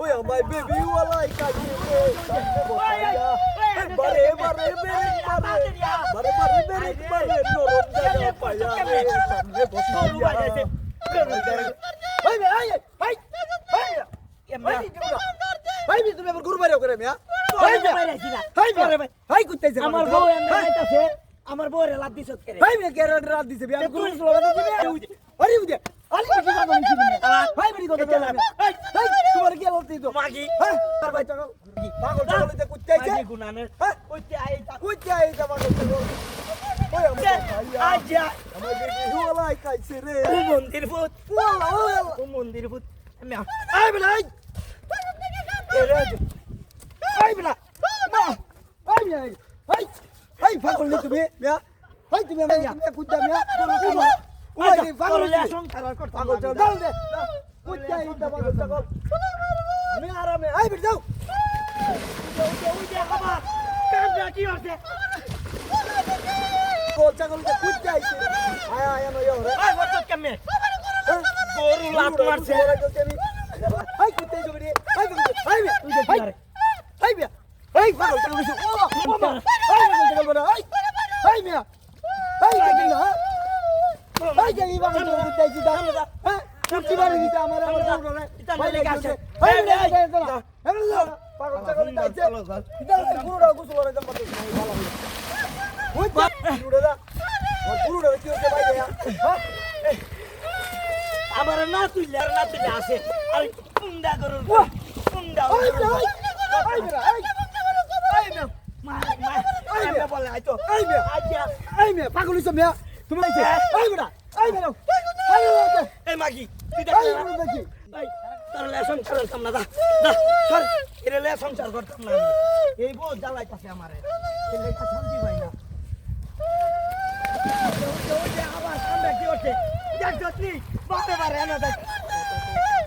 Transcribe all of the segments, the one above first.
ওই আমার বেবি ওয়ালাই কাছে রে সামনে বসাইয়া বারে বারে বেরে বারে বারে বারে বেরে বারে নরম জায়গা পায়া রে সামনে বসাইয়া ভাই ভাই ভাই ভাই ভাই ভাই তুমি আবার গুরু বাড়িও করে মিয়া ভাই ভাই ভাই ভাই কুত্তাইছে আমার বউ এমনি যাইতাছে আমার বউরে লাদ দিছত করে ভাই মিয়া কেন রাত দিছে বিয়া গুরু তুই- স্লোগান দিছে আরে উদে আরে কি কথা বলছিস ভাই বড়ি কথা বলে ভাই ভাই তোমার কি বলতে তো? মাগি হ্যাঁ আর ভাই টাকা পাগল টাগল দিতে কুত্তাইছে মাগি গুনানের। হ্যাঁ কইতে আইতা কুত্তাই এটা পাগল টাগল ওই আমার আজা আমার বেবি ওয়ালাই কাছে রে। ও মন্দির ভূত। ও মন্দির ভূত। আমি আই বেলা আই আই বেলা মা আই আই আই পাগল তুমি মিয়া। আই তুমি আমার তুমি মিয়া। রে আমি আরামে আই বেটা যাও। কি হচ্ছে গোল ছাগল কে কুত্তাই আয় আয় নয় রে। আই বসত কেমনে? গরু লাত মারছে। হাই কুত্তাই জমি রে হাই হাই মিয়া তুই দেখি আরে? হাই মিয়া হাই পাগল কিছু ও মা হাই পাগল বড় হাই হাই মিয়া হাই দেখি পাগল টাগল কুত্তাই জিদা হ্যাঁ কুত্তি বাড়ি দিতে আমার আমার বড় রে হাই লেগে রে রে পাগল দিতে গোসল ভালো ওই বাপ পুরো দা পুরো কি হচ্ছে ভাই হ্যাঁ। আমার না তুইলে আর না তুইলে আসে। আর আই মা মা আমি বলে আইতো আই মিয়া আই পাগল হইছ মিয়া। তুমি আইছে আই বেটা এই মাগি তুই দেখ তোর লে সংসার করতাম না দা দা সর এর লে সংসার করতাম না। এই বউ জ্বালাইতাছে আমারে। শান্তি পাই না। আবার সামনে কি হচ্ছে দেখ যতনি বারে বারে এনে দেখ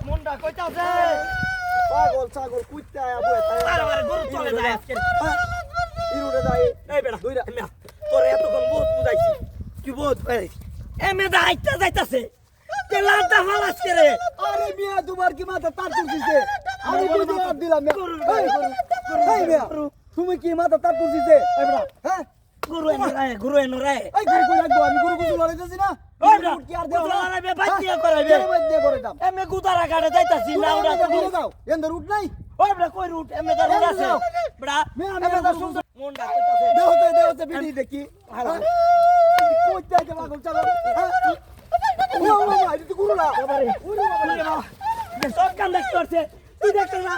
মনটা কইতাছে পাগল ছাগল কুত্তা আবু বারে বারে গরু চলে যায় আজকে ইরুড়ে যাই এই বেটা দুইটা। তোর এতক্ষণ বহুত বুঝাইছি। কি বহুত বুঝাইছি? এমে দা আইতা যাইতাছে। তে লাড্ডা ফালাস করে আরে মিয়া তোমার কি মাথা তার তুলছিছে আমি বুঝে আর দিলাম মিয়া। এই, মিয়া তুমি কি মাথা তার তুলছিছে এই বেটা হ্যাঁ? গুরু এনে রায় গুরু এনে রায়। এই গুরু কই রাখব? আমি গুরু গুরু লড়াইতেছি না। কি না। দাম এমে গুদারা গাড়ে যাইতাছি তো ঘুরে দাও এন্দার উঠ নাই। ওই বেটা কই রুট? এমে দা রুট আছে। যাও। বেটা এমে আর দা গরু সুন্দর মনটা কইতাছে। দেহতে দেহতে বিড়ি দেখি। ভালো। কইতে আগে পাগল চালো ও মা এটা তো গুরু না বাবা বাবা, সব কাম দেখতে পারছে। তুই দেখতে না